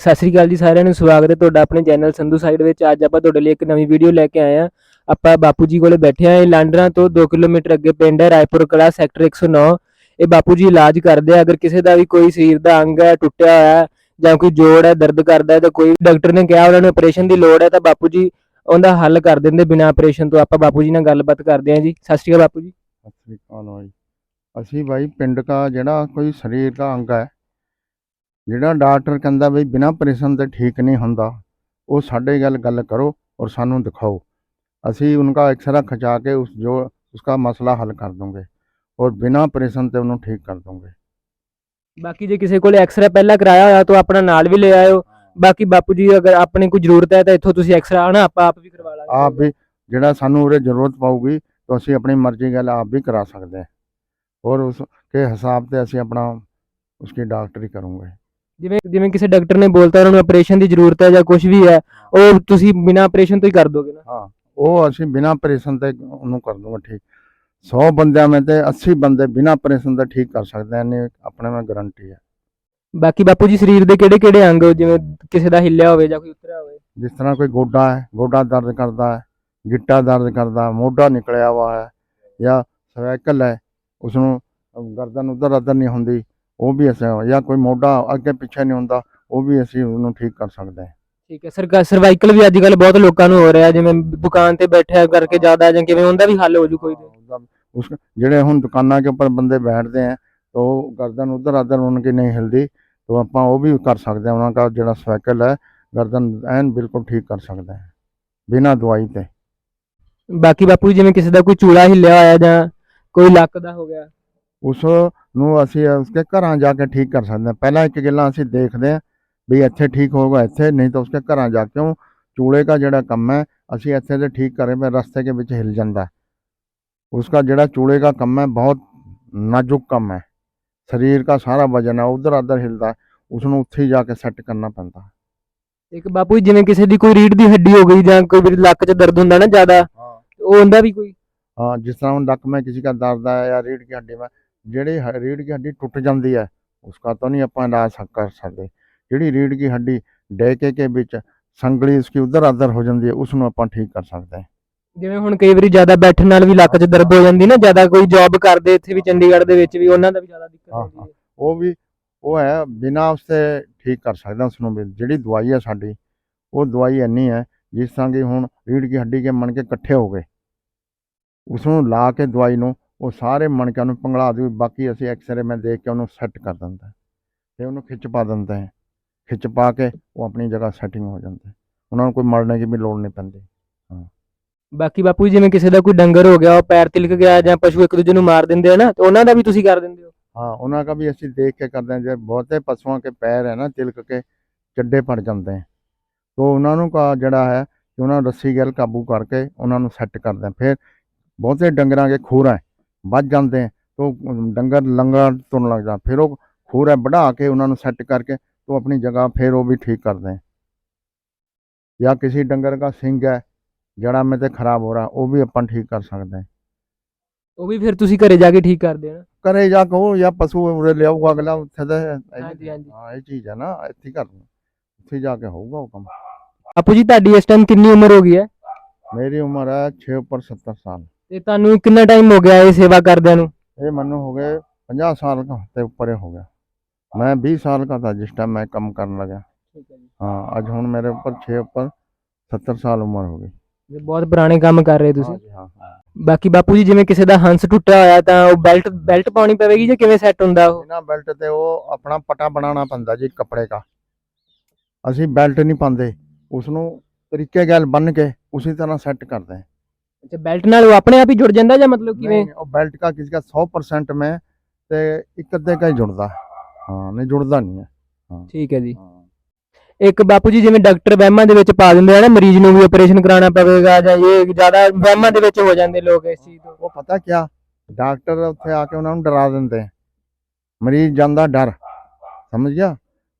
ਸਤਿ ਸ੍ਰੀ ਅਕਾਲ ਜੀ ਸਾਰਿਆਂ ਨੂੰ, ਸਵਾਗਤ ਹੈ ਤੁਹਾਡਾ ਆਪਣੇ ਚੈਨਲ ਸੰਧੂ ਸਾਈਡ ਵਿੱਚ। ਅੱਜ ਆਪਾਂ ਤੁਹਾਡੇ ਲਈ ਇੱਕ ਨਵੀਂ ਵੀਡੀਓ ਲੈ ਕੇ ਆਏ ਆ ਆਪਾਂ ਬਾਪੂ ਜੀ ਕੋਲੇ ਬੈਠੇ ਆ ਇਹ ਲਾਂਡਰਾਂ ਤੋਂ 2 ਕਿਲੋਮੀਟਰ ਅੱਗੇ ਪਿੰਡ ਹੈ, ਰਾਏਪੁਰ ਕਲਾ, ਸੈਕਟਰ 109 ਇਹ ਬਾਪੂ ਜੀ ਇਲਾਜ ਕਰਦੇ ਆ, ਅਗਰ ਕਿਸੇ ਦਾ ਵੀ ਕੋਈ ਸਰੀਰ ਦਾ ਅੰਗ ਹੈ, ਟੁੱਟਿਆ ਹੋਇਆ ਹੈ ਜਾਂ ਕੋਈ ਜੋੜ ਹੈ, ਦਰਦ ਕਰਦਾ ਹੈ ਤਾਂ ਕੋਈ ਡਾਕਟਰ ਨੇ ਕਿਹਾ, ਉਹਨਾਂ ਨੂੰ ਆਪਰੇਸ਼ਨ ਦੀ ਲੋੜ ਹੈ ਤਾਂ ਬਾਪੂ ਜੀ ਉਹਦਾ ਹੱਲ ਕਰ ਦਿੰਦੇ ਬਿਨਾਂ ਆਪਰੇਸ਼ਨ ਤੋਂ। ਆਪਾਂ ਬਾਪੂ ਜੀ ਨਾਲ ਗੱਲਬਾਤ ਕਰਦੇ ਹਾਂ ਜੀ। ਸਤਿ ਸ੍ਰੀ ਅਕਾਲ ਬਾਪੂ ਜੀ ਸਤਿ ਸ੍ਰੀ ਅਕਾਲ ਭਾਈ ਅਸੀਂ ਭਾਈ ਪਿੰਡ ਦਾ ਜਿਹੜਾ ਕੋਈ ਸਰੀਰ ਦਾ ਅੰਗ ਹੈ ਜਿਹੜਾ ਡਾਕਟਰ ਕਹਿੰਦਾ ਵੀ ਬਿਨਾ ਆਪਰੇਸ਼ਨ ਤੇ ਠੀਕ ਨਹੀਂ ਹੁੰਦਾ ਉਹ ਸਾਡੇ ਗੱਲ ਗੱਲ ਕਰੋ और सानू दिखाओ असी उनका ਐਕਸਰਾ खचा ਕੇ ਉਸ ਜੋ ਉਸਕਾ ਮਸਲਾ ਹੱਲ ਕਰ दूंगे ਔਰ बिना ऑपरेशन ਤੇ ਉਹਨੂੰ ਠੀਕ ਕਰ ਦੂੰਗੇ। ਬਾਕੀ ਜੇ ਕਿਸੇ ਕੋਲੇ ਐਕਸਰਾ ਪਹਿਲਾਂ ਕਰਾਇਆ ਹੋਇਆ ਤਾਂ ਆਪਣਾ ਨਾਲ ਵੀ ਲੈ ਆਇਓ। ਬਾਕੀ ਬਾਪੂ ਜੀ ਅਗਰ ਆਪਣੀ ਕੋਈ ਜ਼ਰੂਰਤ ਹੈ ਤਾਂ ਇੱਥੋਂ ਤੁਸੀਂ ਐਕਸਰਾ ਆਣਾ ਆਪਾਂ ਆਪ ਵੀ ਕਰਵਾ ਲਾਂਗੇ। ਆਪ ਵੀ ਜਿਹੜਾ ਸਾਨੂੰ ਉਰੇ ਜ਼ਰੂਰਤ ਪਾਊਗੀ ਤਾਂ ਅਸੀਂ ਆਪਣੀ ਮਰਜ਼ੀ ਗੱਲ ਆਪ ਵੀ ਕਰਾ ਸਕਦੇ ਹਾਂ। ਔਰ ਉਸ ਕੇ ਹਿਸਾਬ ਤੇ ਅਸੀਂ ਆਪਣਾ ਉਸਕੀ ਡਾਕਟਰੀ ਕਰੂੰਗੇ। ਜਿਵੇਂ ਜਿਵੇਂ ਕਿਸੇ ਡਾਕਟਰ ਨੇ ਬੋਲਤਾ ਉਹਨਾਂ ਨੂੰ ਆਪਰੇਸ਼ਨ ਦੀ ਜ਼ਰੂਰਤ ਹੈ ਜਾਂ ਕੁਝ ਵੀ ਹੈ ਉਹ ਤੁਸੀਂ ਬਿਨਾਂ ਆਪਰੇਸ਼ਨ ਤੋਂ ਹੀ ਕਰ ਦੋਗੇ ਨਾ? ਹਾਂ ਉਹ ਅਸੀਂ ਬਿਨਾ ਆਪਰੇਸ਼ਨ ਤੇ ਉਹਨੂੰ ਕਰ ਦੂੰਗਾ ਠੀਕ। 100 ਬੰਦਿਆਂ ਵਿੱਚ ਤੇ 80 ਬੰਦੇ ਬਿਨਾ ਆਪਰੇਸ਼ਨ ਦੇ ਠੀਕ ਕਰ ਸਕਦੇ ਨੇ ਆਪਣੇ ਨਾਲ ਗਾਰੰਟੀ ਹੈ। ਬਾਕੀ ਬਾਪੂ ਜੀ ਸਰੀਰ ਦੇ ਕਿਹੜੇ ਕਿਹੜੇ ਅੰਗ ਜਿਵੇਂ ਕਿਸੇ ਦਾ ਹਿੱਲਿਆ ਹੋਵੇ ਜਾਂ ਕੋਈ ਉਤਰਿਆ ਹੋਵੇ? ਜਿਸ ਤਰ੍ਹਾਂ ਕੋਈ ਗੋਡਾ ਹੈ ਗੋਡਾ ਦਰਦ ਕਰਦਾ ਹੈ ਗਿੱਟਾ ਦਰਦ ਕਰਦਾ ਮੋਢਾ ਨਿਕਲਿਆ ਹੋਇਆ ਹੈ ਜਾਂ ਸਰਵਾਈਕਲ ਹੈ ਉਸ ਨੂੰ ਗਰਦਨ ਉਧਰ ਅਦਰ ਨਹੀਂ ਹੁੰਦੀ ਉਹ ਵੀ ਅਸੀਂ ਜਾਂ ਕੋਈ ਮੋਢਾ ਅੱਗੇ ਪਿੱਛੇ ਨਹੀਂ ਹੁੰਦਾ ਉਹ ਵੀ ਅਸੀਂ ਉਹਨੂੰ ਠੀਕ ਕਰ ਸਕਦੇ ਹਾਂ। ਠੀਕ ਹੈ ਸਰ ਸਰਵਾਈਕਲ ਵੀ ਅੱਜ ਬਹੁਤ ਲੋਕਾਂ ਨੂੰ ਹੋ ਰਿਹਾ ਜਿਵੇਂ ਦੁਕਾਨ ਤੇ ਬੈਠਿਆ ਕਰਕੇ ਜ਼ਿਆਦਾ ਜਾਂ ਕਿਵੇਂ ਉਹਦਾ ਵੀ ਹੱਲ ਹੋ ਜੂ ਕੋਈ ਉਸ ਜਿਹੜੇ ਹੁਣ ਦੁਕਾਨਾਂ ਦੇ ਉੱਪਰ ਬੰਦੇ ਬੈਠਦੇ ਆ ਤੋ ਗਰਦਨ ਉਧਰ ਅਧਰ ਉਹਨਾਂ ਕੀ ਨਹੀਂ ਹਿਲਦੀ ਤੋ ਆਪਾਂ ਉਹ ਵੀ ਕਰ ਸਕਦੇ ਆ ਉਹਨਾਂ ਦਾ ਜਿਹੜਾ ਸਾਈਕਲ ਹੈ ਗਰਦਨ ਐਨ ਬਿਲਕੁਲ ਠੀਕ ਕਰ ਸਕਦੇ ਆ ਬਿਨਾ ਦਵਾਈ ਤੇ ਬਾਕੀ ਬਾਪੂ ਜਿਵੇਂ ਕਿਸੇ ਦਾ ਕੋਈ ਚੂੜਾ ਹਿੱਲਿਆ ਹੋਇਆ ਜਾਂ ਕੋਈ ਲੱਕ ਦਾ ਹੋ ਗਿਆ ਉਸ ਨੂੰ ਅਸੀਂ ਉਸਕੇ ਘਰਾਂ ਜਾ ਕੇ ਠੀਕ ਕਰ ਸਕਦੇ ਹਾਂ ਪਹਿਲਾਂ ਇੱਕ ਗੱਲਾਂ ਅਸੀਂ ਦੇਖਦੇ ਹਾਂ ਵੀ ਇੱਥੇ ਠੀਕ ਹੋਊਗਾ ਇੱਥੇ ਨਹੀਂ ਤਾਂ ਉਸਕੇ ਘਰਾਂ ਜਾ ਕਿਉਂ ਚੂੜੇ ਦਾ ਜਿਹੜਾ ਕੰਮ ਹੈ ਅਸੀਂ ਇੱਥੇ ਤੇ ਠੀਕ ਕਰੇ ਮੈਂ ਰਸਤੇ ਕੇ ਵਿੱਚ ਹਿਲ ਜਾਂਦਾ ਹੈ उसका ਜਿਹੜਾ ਚੂੜੇ ਦਾ ਕੰਮ ਹੈ ਬਹੁਤ ਨਾਜ਼ੁਕ ਕੰਮ ਹੈ ਸਰੀਰ ਦਾ ਸਾਰਾ ਵਜਨ ਹੈ ਉਧਰ ਅਦਰ ਹਿਲਦਾ ਹੈ, ਉਸ ਨੂੰ ਉੱਥੇ ਹੀ ਜਾ ਕੇ ਸੈੱਟ ਕਰਨਾ ਪੈਂਦਾ ਹੈ ਇੱਕ ਬਾਪੂ ਜੀ ਜਿਵੇਂ ਕਿਸੇ ਦੀ ਕੋਈ ਰੀੜ ਦੀ ਹੱਡੀ ਹੋ ਗਈ ਜਾਂ ਕੋਈ ਵੀ ਲੱਕ 'ਚ ਦਰਦ ਹੁੰਦਾ ਨਾ ਜ਼ਿਆਦਾ ਉਹ ਹੁੰਦਾ ਵੀ ਕੋਈ हाँ जिस तरह उन लक में किसी का दर्द है या रीढ़ की हड्डी में ਜਿਹੜੇ ਰੀੜ ਦੀ ਹੱਡੀ ਟੁੱਟ ਜਾਂਦੀ ਹੈ ਉਸ ਦਾ ਤਾਂ ਨਹੀਂ ਆਪਾਂ ਇਲਾਜ ਕਰ ਸਕਦੇ। ਜਿਹੜੀ ਰੀੜ ਦੀ ਹੱਡੀ ਡੈਕੇ ਕੇ ਵਿੱਚ ਸੰਗਲੀ ਉਸਕੀ ਉਧਰ ਅਦਰ ਹੋ ਜਾਂਦੀ ਹੈ ਉਸ ਨੂੰ ਆਪਾਂ ਠੀਕ ਕਰ ਸਕਦੇ ਹਾਂ। ਜਿਵੇਂ ਹੁਣ ਕਈ ਵਾਰੀ ਜ਼ਿਆਦਾ ਬੈਠਣ ਨਾਲ ਵੀ ਲੱਕ 'ਚ ਦਰਦ ਹੋ ਜਾਂਦੀ ਨਾ ਜ਼ਿਆਦਾ ਕੋਈ ਜੌਬ ਕਰਦੇ ਇੱਥੇ ਵੀ ਚੰਡੀਗੜ੍ਹ ਦੇ ਵਿੱਚ ਵੀ ਉਹਨਾਂ ਦਾ ਵੀ ਜ਼ਿਆਦਾ ਦਿੱਕਤ ਹੁੰਦੀ ਹੈ। ਉਹ ਵੀ ਉਹ ਹੈ ਬਿਨਾਂ ਉਸਤੇ ਠੀਕ ਕਰ ਸਕਦਾ ਉਸ ਨੂੰ ਜਿਹੜੀ ਦਵਾਈ ਹੈ ਸਾਡੀ ਉਹ ਦਵਾਈ ਇੰਨੀ ਹੈ ਜਿਸ ਤਰ੍ਹਾਂ ਕਿ ਹੁਣ ਰੀੜ ਦੀ ਹੱਡੀ ਕੇ ਮਣ ਕੇ ਇਕੱਠੇ ਹੋ ਗਏ। ਉਸ ਨੂੰ ਲਾ ਕੇ ਦਵਾਈ ਨੂੰ ਉਹ ਸਾਰੇ ਮਣਕਿਆਂ ਨੂੰ ਪੰਗਲਾ ਦੇ ਬਾਕੀ ਅਸੀਂ ਐਕਸਰੇ ਮੈਂ ਦੇਖ ਕੇ ਉਹਨੂੰ ਸੈੱਟ ਕਰ ਦਿੰਦਾ ਤੇ ਉਹਨੂੰ ਖਿੱਚ ਪਾ ਦਿੰਦਾ ਹੈ। ਖਿੱਚ ਪਾ ਕੇ ਉਹ ਆਪਣੀ ਜਗ੍ਹਾ ਸੈਟਿੰਗ ਹੋ ਜਾਂਦਾ ਉਹਨਾਂ ਨੂੰ ਕੋਈ ਮੜਨੇ ਦੀ ਵੀ ਲੋੜ ਨਹੀਂ ਪੈਂਦੀ। ਹਾਂ। ਬਾਕੀ ਬਾਪੂ ਜੀ ਜਿਵੇਂ ਕਿਸੇ ਦਾ ਕੋਈ ਡੰਗਰ ਹੋ ਗਿਆ ਉਹ ਪੈਰ ਤਿਲਕ ਗਿਆ ਜਾਂ ਪਸ਼ੂ ਇੱਕ ਦੂਜੇ ਨੂੰ ਮਾਰ ਦਿੰਦੇ ਆ ਨਾ ਤੇ ਉਹਨਾਂ ਦਾ ਵੀ ਤੁਸੀਂ ਕਰ ਦਿੰਦੇ ਹੋ? ਹਾਂ ਉਹਨਾਂ ਦਾ ਵੀ ਅਸੀਂ ਦੇਖ ਕੇ ਕਰਦੇ ਹਾਂ। ਜੇ ਬਹੁਤੇ ਪਸ਼ੂਆਂ ਕੇ ਪੈਰ ਹੈ ਨਾ ਤਿਲਕ ਕੇ ਚੱਡੇ ਪੜ ਜਾਂਦੇ ਹਨ ਤੋਂ ਉਹਨਾਂ ਨੂੰ ਕਾ ਜਿਹੜਾ ਹੈ ਉਹਨਾਂ ਨੂੰ ਰੱਸੀ ਗੈਲ ਕਾਬੂ ਕਰਕੇ ਉਹਨਾਂ ਨੂੰ ਸੈੱਟ ਕਰਦੇ ਫਿਰ ਬਹੁਤੇ ਡੰਗਰਾਂ ਕੇ ਖੋਰਾ ਹੈ ਵੱਜ ਜਾਂਦੇ ਹੈ ਤੋ ਡੰਗਰ ਲੰਗਰ ਤੁਰਨ ਲੱਗ ਜਾਂਦਾ। ਫਿਰ ਉਹ ਖੂਰ ਹੈ ਵਧਾ ਕੇ ਉਹਨਾਂ ਨੂੰ ਸੈੱਟ ਕਰਕੇ ਤੋ ਆਪਣੀ ਜਗ੍ਹਾ ਫਿਰ ਉਹ ਵੀ ਠੀਕ ਕਰਦੇ ਹੈ ਜਾਂ ਕਿਸੇ ਡੰਗਰ ਦਾ ਸਿੰਗ ਹੈ ਜੜਾ में ਤੇ ਖਰਾਬ ਹੋ ਰਹਾ ਉਹ ਵੀ ਆਪਾਂ ਠੀਕ ਕਰ ਸਕਦੇ ਹਾਂ ਉਹ ਵੀ ਫਿਰ ਤੁਸੀਂ ਘਰੇ ਜਾ ਕੇ ਠੀਕ ਕਰਦੇ ਆ ਘਰੇ ਜਾ ਕੇ ਉਹ ਜਾਂ ਪਸ਼ੂ ਉਰੇ ਲਿਆਊਗਾ ਅਗਲਾ ਉੱਥੇ ਦਾ ਹਾਂਜੀ ਹਾਂਜੀ। ਹਾਂ ਇਹ ਚੀਜ਼ ਹੈ ਨਾ ਇੱਥੇ ਹੀ ਕਰਨੀ ਉੱਥੇ ਜਾ ਕੇ ਹੋਊਗਾ ਉਹ ਕੰਮ। ਬਾਪੂ ਜੀ ਤੁਹਾਡੀ ਇਸ ਟਾਈਮ ਕਿੰਨੀ ਉਮਰ ਹੋ ਗਈ ਹੈ? ਮੇਰੀ ਉਮਰ ਹੈ 6 ਉੱਪਰ 70 ਸਾਲ। ਤੇ ਤੁਹਾਨੂੰ ਕਿੰਨਾ ਟਾਈਮ ਹੋ ਗਿਆ ਇਹ ਸੇਵਾ ਕਰਦੇ ਨੂੰ? ਇਹ ਮੈਨੂੰ ਹੋ ਗਏ 50 ਸਾਲ ਦਾ ਉੱਪਰ ਹੋ ਗਿਆ। ਮੈਂ 20 ਸਾਲ ਦਾ ਤਾਂ ਜਿਸ ਟਾਈਮ ਮੈਂ ਕੰਮ ਕਰਨ ਲੱਗਾ ਹਾਂ ਅੱਜ ਹੁਣ ਮੇਰੇ ਉੱਪਰ 6 ਉੱਪਰ 70 ਸਾਲ ਉਮਰ ਹੋ ਗਈ। ਇਹ ਬਹੁਤ ਪੁਰਾਣੇ ਕੰਮ ਕਰ ਰਹੇ ਤੁਸੀਂ। ਹਾਂ ਹਾਂ ਬਾਕੀ ਬਾਪੂ ਜੀ ਜਿਵੇਂ ਕਿਸੇ ਦਾ ਹੰਸ ਟੁੱਟਿਆ ਹੋਇਆ ਤਾਂ ਉਹ ਬੈਲਟ ਬੈਲਟ ਪਾਉਣੀ ਪਵੇਗੀ ਜਾਂ ਕਿਵੇਂ ਸੈੱਟ ਹੁੰਦਾ ਉਹ? ਇਹਨਾਂ ਬੈਲਟ ਤੇ ਉਹ ਆਪਣਾ ਪਟਾ ਬਣਾਉਣਾ ਪੈਂਦਾ ਜੀ ਕੱਪੜੇ ਦਾ। ਅਸੀਂ ਬੈਲਟ ਨਹੀਂ ਪਾਉਂਦੇ। ਉਸ ਨੂੰ ਤਰੀਕੇ ਗੱਲ ਬੰਨ ਕੇ ਉਸੇ ਤਰ੍ਹਾਂ ਸੈੱਟ ਕਰਦੇ ਹਾਂ। ਅੱਛਾ ਬੈਲਟ ਨਾਲ ਉਹ ਆਪਣੇ ਆਪ ਹੀ ਜੁੜ ਜਾਂਦਾ ਜਾਂ ਮਤਲਬ ਕਿਵੇਂ नहीं वो बेल्ट का किसी का सौ परसेंट में ते एक अद्धे का ही जुड़ता है हाँ नहीं जुड़ता नहीं है ਠੀਕ ਹੈ ਜੀ हाँ। ਇੱਕ ਬਾਪੂ ਜੀ ਜਿਵੇਂ ਡਾਕਟਰ ਵਹਿਮਾਂ ਦੇ ਵਿੱਚ ਪਾ ਦਿੰਦੇ ਆ ਨਾ ਮਰੀਜ਼ ਨੂੰ ਵੀ ਆਪਰੇਸ਼ਨ ਕਰਾਉਣਾ ਪਵੇਗਾ ਜਾਂ ਇਹ ਜ਼ਿਆਦਾ ਵਹਿਮਾਂ ਦੇ ਵਿੱਚ ਹੋ ਜਾਂਦੇ ਲੋਕ ਇਸ ਚੀਜ਼ ਤੋਂ वो पता क्या डॉक्टर ਉੱਥੇ ਆ ਕੇ ਉਹਨਾਂ ਨੂੰ ਡਰਾ ਦਿੰਦੇ ਆ। ਮਰੀਜ਼ ਜਾਂਦਾ ਡਰ ਸਮਝ ਗਿਆ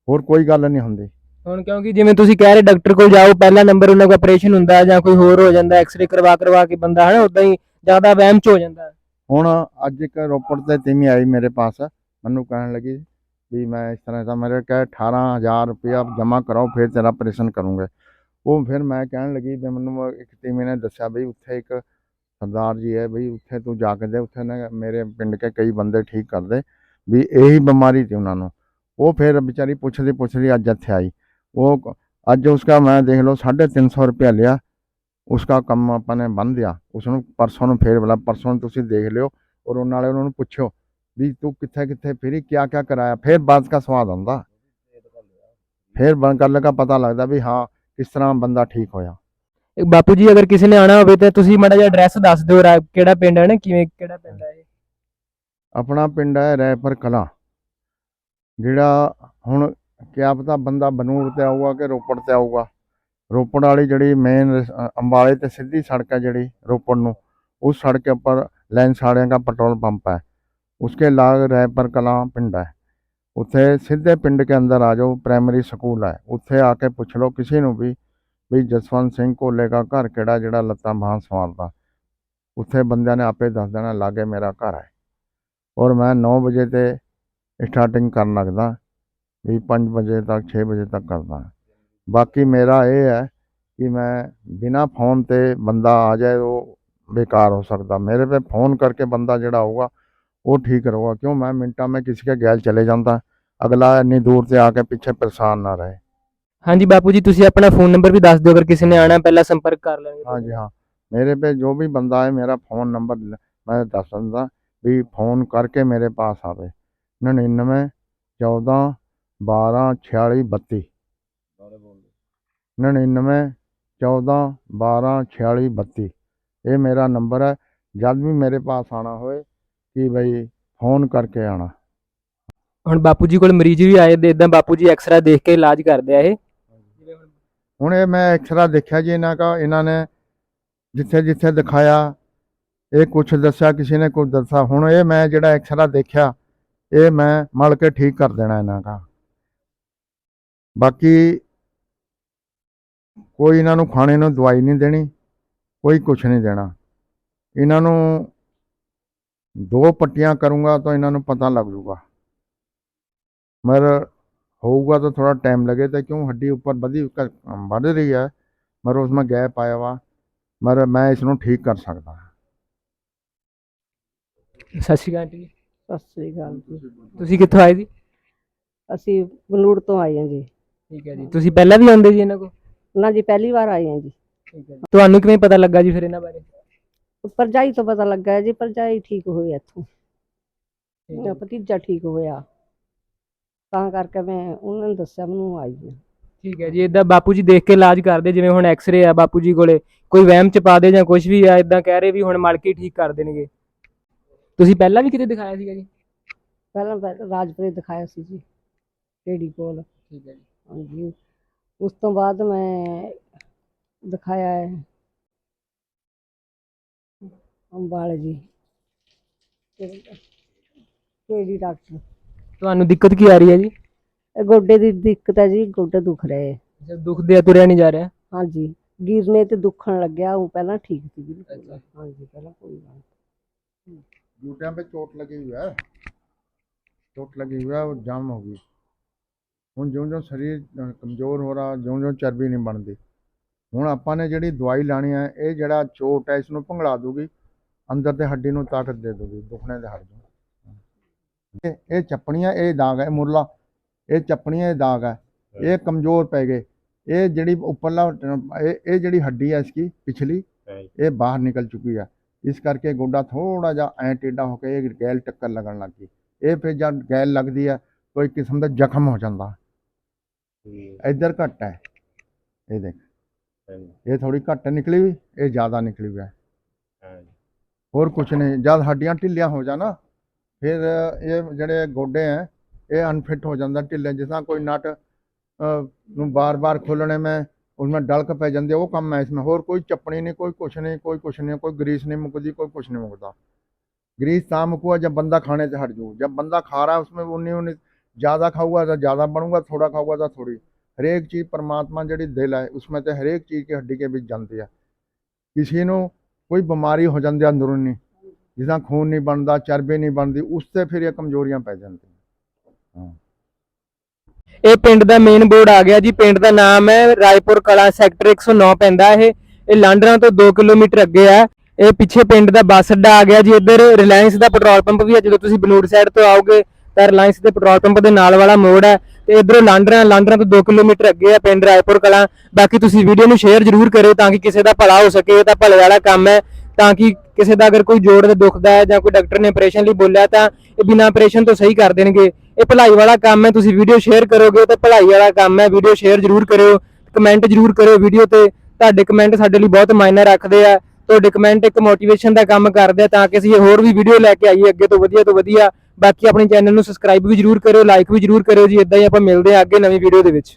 ਹੋਰ ਕੋਈ ਗੱਲ ਨਹੀਂ ਹੁੰਦੀ ਹੁਣ ਕਿਉਂਕਿ ਜਿਵੇਂ ਤੁਸੀਂ ਕਹਿ ਰਹੇ ਡਾਕਟਰ ਕੋਲ ਜਾਓ, ਪਹਿਲਾ ਨੰਬਰ ਉਹਨਾਂ ਕੋਲ ਆਪਰੇਸ਼ਨ ਹੁੰਦਾ ਜਾਂ ਕੋਈ ਹੋਰ ਹੋ ਜਾਂਦਾ ਐਕਸ-ਰੇ ਕਰਵਾ ਕਰਵਾ ਕੇ ਬੰਦਾ ਹਨਾ ਉਦਾਂ ਹੀ ਜ਼ਿਆਦਾ ਵਹਿਮ ਚ ਹੋ ਜਾਂਦਾ ਹੁਣ ਅੱਜ ਇੱਕ ਰੋਪੜ ਤੇ ਤੀਮੀ ਆਈ ਮੇਰੇ ਪਾਸ, ਮੈਨੂੰ ਕਹਿਣ ਲੱਗੀ ਵੀ ਮੈਂ ਇਸ ਤਰ੍ਹਾਂ ਤਾਂ ਮੇਰੇ ਕਹੇ 18000 ਰੁਪਇਆ ਜਮ੍ਹਾਂ ਕਰਾਓ, ਫਿਰ ਤੇਰਾ ਆਪਰੇਸ਼ਨ ਕਰੂੰਗਾ। ਉਹ ਫਿਰ ਮੈਂ ਕਹਿਣ ਲੱਗੀ ਵੀ ਮੈਨੂੰ ਇੱਕ ਟੀਮ ਨੇ ਦੱਸਿਆ ਵੀ ਉੱਥੇ ਇੱਕ ਸਰਦਾਰ ਜੀ ਹੈ ਬਈ ਉੱਥੇ ਤੂੰ ਜਾ ਕੇ ਦੇ, ਉੱਥੇ ਨਾ ਮੇਰੇ ਪਿੰਡ ਕੇ ਕਈ ਬੰਦੇ ਠੀਕ ਕਰਦੇ ਵੀ ਇਹੀ ਬਿਮਾਰੀ ਸੀ ਉਹਨਾਂ ਨੂੰ। ਉਹ ਫਿਰ ਵਿਚਾਰੀ ਪੁੱਛਦੀ ਪੁੱਛਦੀ ਅੱਜ ਇੱਥੇ ਆਈ। ਉਹ ਅੱਜ ਉਸਕਾ ਮੈਂ ਦੇਖ ਲਓ 350 ਰੁਪਇਆ ਲਿਆ ਉਸਕਾ ਕੰਮ ਆਪਾਂ ਨੇ ਬੰਦ ਦਿਆ ਉਸ ਨੂੰ ਪਰਸੋਂ ਨੂੰ ਫੇਰ ਬੁਲਾ ਪਰਸੋਂ ਨੂੰ ਤੁਸੀਂ ਦੇਖ ਲਿਓ ਔਰ ਉਹਨਾਂ ਨਾਲੇ ਉਹਨਾਂ ਨੂੰ ਪੁੱਛੋ ਵੀ ਤੂੰ ਕਿੱਥੇ ਕਿੱਥੇ ਫਿਰੀ ਕਿਆ ਕਿਆ ਕਰਾਇਆ ਫਿਰ ਬਾਤ ਦਾ ਸਵਾਦ ਆਉਂਦਾ ਫਿਰ ਬਣ ਗੱਲ ਦਾ ਪਤਾ ਲੱਗਦਾ ਵੀ ਹਾਂ ਕਿਸ ਤਰ੍ਹਾਂ ਬੰਦਾ ਠੀਕ ਹੋਇਆ ਇੱਕ ਬਾਪੂ ਜੀ ਅਗਰ ਕਿਸੇ ਨੇ ਆਣਾ ਹੋਵੇ ਤਾਂ ਤੁਸੀਂ ਮਾੜਾ ਜਿਹਾ ਐਡਰੈਸ ਦੱਸ ਦਿਓ ਕਿਹੜਾ ਪਿੰਡ ਹੈ ਨਾ ਕਿਵੇਂ ਕਿਹੜਾ ਪਿੰਡ ਹੈ ਇਹ ਆਪਣਾ ਪਿੰਡ ਹੈ ਰੈਪਰ ਕਲਾਂ ਜਿਹੜਾ ਹੁਣ ਕਿਆ ਪਤਾ ਬੰਦਾ ਬਨੂੜ ਤੇ ਆਊਗਾ ਕਿ ਰੋਪੜ ਤੇ ਆਊਗਾ ਰੋਪੜ ਵਾਲੀ ਜਿਹੜੀ ਮੇਨ ਅੰਬਾਲੇ ਤੇ ਸਿੱਧੀ ਸੜਕ ਹੈ ਜਿਹੜੀ ਰੋਪੜ ਨੂੰ उस सड़क के ऊपर लाइन साड़िया का पेट्रोल पंप है उसके लाग रैपर कलां पिंड है ਉੱਥੇ ਸਿੱਧੇ ਪਿੰਡ ਕੇ ਅੰਦਰ ਆ ਜਾਓ ਪ੍ਰਾਇਮਰੀ ਸਕੂਲ ਹੈ ਉੱਥੇ ਆ ਕੇ ਪੁੱਛ ਲਓ ਕਿਸੇ ਨੂੰ ਵੀ ਵੀ ਜਸਵੰਤ ਸਿੰਘ ਕੋਲੇ ਦਾ ਘਰ ਕਿਹੜਾ ਜਿਹੜਾ ਲੱਤਾਂ ਬਾਹਾਂ ਸੰਭਾਲਦਾ ਉੱਥੇ ਬੰਦਿਆਂ ਨੇ ਆਪੇ ਦੱਸ ਦੇਣਾ ਲਾਗੇ ਮੇਰਾ ਘਰ ਹੈ ਔਰ ਮੈਂ 9 ਵਜੇ ਤੇ ਸਟਾਰਟਿੰਗ ਕਰਨ ਲੱਗਦਾ ਵੀ 5 ਵਜੇ ਤੱਕ 6 ਵਜੇ ਤੱਕ ਕਰਦਾ ਬਾਕੀ ਮੇਰਾ ਇਹ ਹੈ ਕਿ ਮੈਂ ਬਿਨਾ ਫੋਨ ਤੇ ਬੰਦਾ ਆ ਜਾਏ ਉਹ बेकार हो सकता मेरे पे फ़ोन करके बंदा जड़ा होगा वो ठीक रहेगा क्यों मैं मिनटा में किसी के गैल चले जाता अगला इन्नी दूर से आके पीछे परेशान ना रहे ਹਾਂਜੀ ਬਾਪੂ ਜੀ ਤੁਸੀਂ ਆਪਣਾ ਫੋਨ ਨੰਬਰ ਵੀ ਦੱਸ ਦਿਓ ਅਗਰ ਕਿਸੇ ਨੇ ਆਣਾ ਪਹਿਲਾਂ ਸੰਪਰਕ ਕਰ ਲੈਣਗੇ हाँ जी हाँ मेरे पे जो भी बंदा है मेरा फ़ोन नंबर ल- मैं दस दिंदा भी फ़ोन करके मेरे पास आवे नड़िनवे चौदह 12 46 32 99 14 12 46 32 ਇਹ ਮੇਰਾ ਨੰਬਰ ਹੈ। ਜਦ ਵੀ ਮੇਰੇ ਪਾਸ ਆਣਾ ਹੋਏ ਕਿ ਬਈ ਫੋਨ ਕਰਕੇ ਆਣਾ ਹੁਣ ਬਾਪੂ ਜੀ ਕੋਲ ਮਰੀਜ਼ ਵੀ ਆਏ ਦੇ ਇਦਾਂ ਬਾਪੂ ਜੀ ਐਕਸਰਾ ਦੇਖ ਕੇ ਇਲਾਜ ਕਰਦੇ ਆ ਇਹ। ਹੁਣ ਇਹ ਮੈਂ ਐਕਸਰਾ ਦੇਖਿਆ ਜੀ ਇਹਨਾਂ ਦਾ ਇਹਨਾਂ ਨੇ ਜਿੱਥੇ ਜਿੱਥੇ ਦਿਖਾਇਆ ਇਹ ਕੁਝ ਦੱਸਿਆ ਕਿਸੇ ਨੇ ਕੁਝ ਦੱਸਿਆ। ਹੁਣ ਇਹ ਮੈਂ ਜਿਹੜਾ ਐਕਸਰਾ ਦੇਖਿਆ ਇਹ ਮੈਂ ਮਲ ਕੇ ਠੀਕ ਕਰ ਦੇਣਾ ਇਹਨਾਂ ਦਾ ਬਾਕੀ ਕੋਈ ਇਹਨਾਂ ਨੂੰ ਖਾਣੇ ਨੂੰ ਦਵਾਈ ਨਹੀਂ ਦੇਣੀ ਕੋਈ ਕੁਛ ਨਹੀਂ ਦੇਣਾ। ਇਹਨਾਂ ਨੂੰ ਦੋ ਪੱਟੀਆਂ ਕਰੂੰਗਾ ਤਾਂ ਇਹਨਾਂ ਨੂੰ ਪਤਾ ਲੱਗ ਜੂਗਾ। ਮਰ ਹੋਊਗਾ ਤਾਂ ਥੋੜਾ ਟਾਈਮ ਲਗੇ ਤਾਂ ਕਿਉਂ ਹੱਡੀ ਉੱਪਰ ਵਧੀ ਵੱਧ ਰਹੀ ਹੈ ਮਰ ਉਸ ਵਿੱਚ ਗੈਪ ਆਇਆ ਵਾ ਮਰ ਮੈਂ ਇਸ ਨੂੰ ਠੀਕ ਕਰ ਸਕਦਾ। ਸਤਿ ਸ਼੍ਰੀ ਅਕਾਲ ਜੀ। ਸਤਿ ਸ੍ਰੀ ਅਕਾਲ ਜੀ। ਤੁਸੀਂ ਕਿੱਥੋਂ ਆਏ ਜੀ? ਅਸੀਂ ਬਲੂੜ ਤੋਂ ਆਏ ਹਾਂ ਜੀ। ਠੀਕ ਹੈ ਜੀ। ਤੁਸੀਂ ਪਹਿਲਾਂ ਵੀ ਆਉਂਦੇ ਜੀ ਇਹਨਾਂ ਕੋਲ? ਨਾ ਜੀ ਪਹਿਲੀ ਵਾਰ ਆਏ ਹਾਂ ਜੀ। ਠੀਕ ਹੈ ਜੀ। ਤੁਹਾਨੂੰ ਕਿਵੇਂ ਪਤਾ ਲੱਗਾ ਜੀ ਫਿਰ ਇਹਨਾਂ ਬਾਰੇ? ਪਰਜਾਈ ਤੋਂ ਪਤਾ ਲੱਗਾ ਹੈ ਜੀ ਪਰਜਾਈ ਠੀਕ ਹੋਈ ਇੱਥੋਂ। ਠੀਕ ਹੈ ਮੇਰਾ ਭਤੀਜਾ ਠੀਕ ਹੋਇਆ। ਤਾਂ ਕਰਕੇ ਮੈਂ ਉਹਨਾਂ ਨੂੰ ਦੱਸਿਆ ਮੈਨੂੰ ਆਈ ਹਾਂ। ਠੀਕ ਹੈ ਜੀ ਇਦਾਂ ਬਾਪੂ ਜੀ ਦੇਖ ਕੇ ਇਲਾਜ ਕਰਦੇ ਜਿਵੇਂ ਹੁਣ ਐਕਸ-ਰੇ ਆ ਬਾਪੂ ਜੀ ਕੋਲੇ। ਕੋਈ ਵਹਿਮ ਚ ਪਾ ਦੇ ਜਾਂ ਕੁਝ ਵੀ ਆ ਇਦਾਂ ਕਹਿ ਰਹੇ ਵੀ ਹੁਣ ਮਲ ਕੇ ਹੀ ਠੀਕ ਕਰ ਦੇਣਗੇ। ਤੁਸੀਂ ਪਹਿਲਾਂ ਵੀ ਕਿਤੇ ਦਿਖਾਇਆ ਸੀਗਾ ਜੀ? ਪਹਿਲਾਂ ਪਹਿਲਾਂ ਰਾਜਪੁਰੇ ਦਿਖਾਇਆ ਸੀ ਜੀ ਕਿਹੜੀ ਕੋਲ। ਠੀਕ ਹੈ ਜੀ। ਹਾਂਜੀ ਉਸ ਤੋਂ ਬਾਅਦ ਮੈਂ ਦਿਖਾਇਆ ਹੈ ਅੰਬਾਲੇ ਜੀ ਕਿਹੜੀ ਡਾਕਟਰ ਤੁਹਾਨੂੰ ਦਿੱਕਤ ਕੀ ਆ ਰਹੀ ਹੈ ਜੀ ਇਹ ਗੋਡੇ ਦੀ ਦਿੱਕਤ ਹੈ ਜੀ ਗੋਡੇ ਦੁਖ ਰਹੇ ਜਦ ਦੁਖਦੇ ਆ ਤੁਰਿਆ ਨਹੀਂ ਜਾ ਰਿਹਾ ਹਾਂਜੀ ਗਿਰਨੇ ਤੇ ਦੁਖਣ ਲੱਗਿਆ ਉਹ ਪਹਿਲਾਂ ਠੀਕ ਸੀ ਬਿਲਕੁਲ ਅੱਛਾ। ਹਾਂਜੀ ਪਹਿਲਾਂ ਕੋਈ ਗੱਲ ਨਹੀਂ। जूटियां पे चोट लगी हुई है चोट लगी हुई है वो जाम होगी ਹੁਣ ਜਿਉਂ ਜਿਉਂ ਸਰੀਰ ਕਮਜ਼ੋਰ ਹੋ ਰਿਹਾ ਜਿਉਂ ਜਿਉਂ ਚਰਬੀ ਨਹੀਂ ਬਣਦੀ। ਹੁਣ ਆਪਾਂ ਨੇ ਜਿਹੜੀ ਦਵਾਈ ਲਾਣੀ ਹੈ ਇਹ ਜਿਹੜਾ ਚੋਟ ਹੈ ਇਸ ਨੂੰ ਭੰਗੜਾ ਦੂਗੀ ਅੰਦਰ ਤੇ ਹੱਡੀ ਨੂੰ ਤਾਕਤ ਦੇ ਦੂਗੀ ਦੁਖਣੇ ਦੇ ਹਟ ਜੂ ਇਹ ਇਹ ਚੱਪਣੀਆਂ ਇਹ ਦਾਗ ਹੈ ਮੁਰਲਾ ਇਹ ਚੱਪਣੀਆਂ ਇਹ ਦਾਗ ਹੈ ਇਹ ਕਮਜ਼ੋਰ ਪੈ ਗਏ। ਇਹ ਜਿਹੜੀ ਉੱਪਰਲਾ ਇਹ ਇਹ ਜਿਹੜੀ ਹੱਡੀ ਹੈ ਇਸकी ਪਿਛਲੀ ਇਹ ਬਾਹਰ ਨਿਕਲ ਚੁੱਕੀ ਹੈ। ਇਸ ਕਰਕੇ ਗੋਡਾ ਥੋੜਾ ਜਿਹਾ ਐ ਟੇਢਾ ਹੋ ਕੇ ਇਹ ਗੈਲ ਟੱਕਰ ਲੱਗਣ ਲੱਗ ਗਈ। ਇਹ ਫਿਰ ਜਦ ਗੈਲ ਲੱਗਦੀ ਹੈ ਕੋਈ ਕਿਸਮ ਦਾ ਜ਼ਖਮ ਹੋ ਜਾਂਦਾ। इधर घट है ये देख ये थोड़ी घट निकली हुई ये ज़्यादा निकली हुई है और कुछ नहीं जब हड्डियाँ ढिल्लियाँ हो जाना फिर ये जड़े गोडे हैं ये अनफिट हो जाता ढिल्ले जिस तरह कोई नट बार बार खोलने में उसमें डलक पै जाती है वो कम है इसमें होर कोई चपनी नहीं कोई कुछ नहीं कोई कुछ नहीं कोई ग्रीस नहीं मुकती कोई कुछ नहीं मुकता ग्रीस तां मुकुआ जब बंदा खाने से हट जू जब बंदा खा रहा है उसमें उन्नी उन्नी ज़्यादा खाऊगा तो ज़्यादा बनूंगा थोड़ा खाऊगा तो थोड़ी हरेक चीज़ परमात्मा ਜਿਹੜੀ ਦਿਲ ਹੈ उसमें ਤੇ ਹਰੇਕ ਚੀਜ਼ की ਹੱਡੀ के ਵਿੱਚ ਜਾਂਦੀ ਹੈ ਕਿਸੇ ਨੂੰ ਕੋਈ ਬਿਮਾਰੀ ਹੋ ਜਾਂਦੀ ਹੈ ਅੰਦਰੂਨੀ ਜਿੱਦਾਂ ਖੂਨ ਨਹੀਂ ਬਣਦਾ ਚਰਬੀ ਨਹੀਂ ਬਣਦੀ ਉਸ ਤੇ ਫਿਰ ਇਹ ਕਮਜ਼ੋਰੀਆਂ ਪੈ ਜਾਂਦੀਆਂ ਹਾਂ ਇਹ ਪਿੰਡ ਦਾ ਮੇਨ ਬੋਰਡ ਆ ਗਿਆ ਜੀ ਪਿੰਡ ਦਾ ਨਾਮ ਹੈ ਰਾਏਪੁਰ ਕਲਾ ਸੈਕਟਰ 109 ਪੈਂਦਾ ਇਹ ਇਹ ਲਾਂਡਰਾਂ ਤੋਂ 2 ਕਿਲੋਮੀਟਰ ਅੱਗੇ ਆ ਇਹ ਪਿੱਛੇ ਪਿੰਡ ਦਾ ਬੱਸ ਅੱਡਾ ਆ ਗਿਆ ਜੀ ਇੱਧਰ ਰਿਲਾਇੰਸ ਦਾ ਪੈਟਰੋਲ ਪੰਪ ਵੀ ਹੈ ਜਦੋਂ ਤੁਸੀਂ ਬਨੂੜ ਸਾਈਡ ਤੋਂ ਆਓਗੇ ਤਾਂ ਰਿਲਾਇੰਸ ਦੇ ਪੈਟਰੋਲ ਪੰਪ ਦੇ ਨਾਲ ਵਾਲਾ ਮੋੜ ਹੈ ਤੇ ਇਧਰੋਂ ਲਾਂਡਰਾਂ ਲਾਂਡਰਾਂ ਤੋਂ 2 ਕਿਲੋਮੀਟਰ ਅੱਗੇ ਹੈ ਪਿੰਡ ਰਾਏਪੁਰ ਕਲਾਂ। ਬਾਕੀ ਤੁਸੀਂ ਵੀਡੀਓ ਨੂੰ ਸ਼ੇਅਰ ਜ਼ਰੂਰ ਕਰਿਓ ਤਾਂ ਕਿ ਕਿਸੇ ਦਾ ਭਲਾ ਹੋ ਸਕੇ, ਇਹ ਤਾਂ ਭਲੇ ਵਾਲਾ ਕੰਮ ਹੈ। ਤਾਂ ਕਿ ਕਿਸੇ ਦਾ ਅਗਰ ਕੋਈ ਜੋੜ ਦੇ ਦੁਖਦਾ ਹੈ ਜਾਂ ਕੋਈ ਡਾਕਟਰ ਨੇ ਆਪਰੇਸ਼ਨ ਲਈ ਬੋਲਿਆ ਤਾਂ ਇਹ ਬਿਨਾਂ ਆਪਰੇਸ਼ਨ ਤੋਂ ਸਹੀ ਕਰ ਦੇਣਗੇ। ਇਹ ਭਲਾਈ ਵਾਲਾ ਕੰਮ ਹੈ, ਤੁਸੀਂ ਵੀਡੀਓ ਸ਼ੇਅਰ ਕਰੋਗੇ ਤਾਂ ਭਲਾਈ ਵਾਲਾ ਕੰਮ ਹੈ। ਵੀਡੀਓ ਸ਼ੇਅਰ ਜ਼ਰੂਰ ਕਰਿਓ ਕਮੈਂਟ ਜ਼ਰੂਰ ਕਰਿਓ ਵੀਡੀਓ ਤੇ। ਤੁਹਾਡੇ ਕਮੈਂਟ ਸਾਡੇ ਲਈ ਬਹੁਤ ਮਾਇਨੇ ਰੱਖਦੇ ਆ। ਤੁਹਾਡੇ ਕਮੈਂਟ ਇੱਕ ਮੋਟੀਵੇਸ਼ਨ ਦਾ ਕੰਮ ਕਰਦੇ ਆ ਤਾਂ ਕਿ ਅਸੀਂ ਹੋਰ ਵੀ ਵੀਡੀਓ ਲੈ ਕੇ ਆਈਏ, ਅੱਗੇ ਤੋਂ ਵਧੀਆ ਤੋਂ ਵਧੀਆ। ਬਾਕੀ ਆਪਣੇ ਚੈਨਲ ਨੂੰ ਸਬਸਕ੍ਰਾਈਬ ਵੀ ਜ਼ਰੂਰ ਕਰਿਓ ਲਾਈਕ ਵੀ ਜ਼ਰੂਰ ਕਰਿਓ ਜੀ ਇਦਾਂ ਹੀ ਆਪਾਂ ਮਿਲਦੇ ਹਾਂ ਅੱਗੇ ਨਵੀਂ ਵੀਡੀਓ ਦੇ ਵਿੱਚ।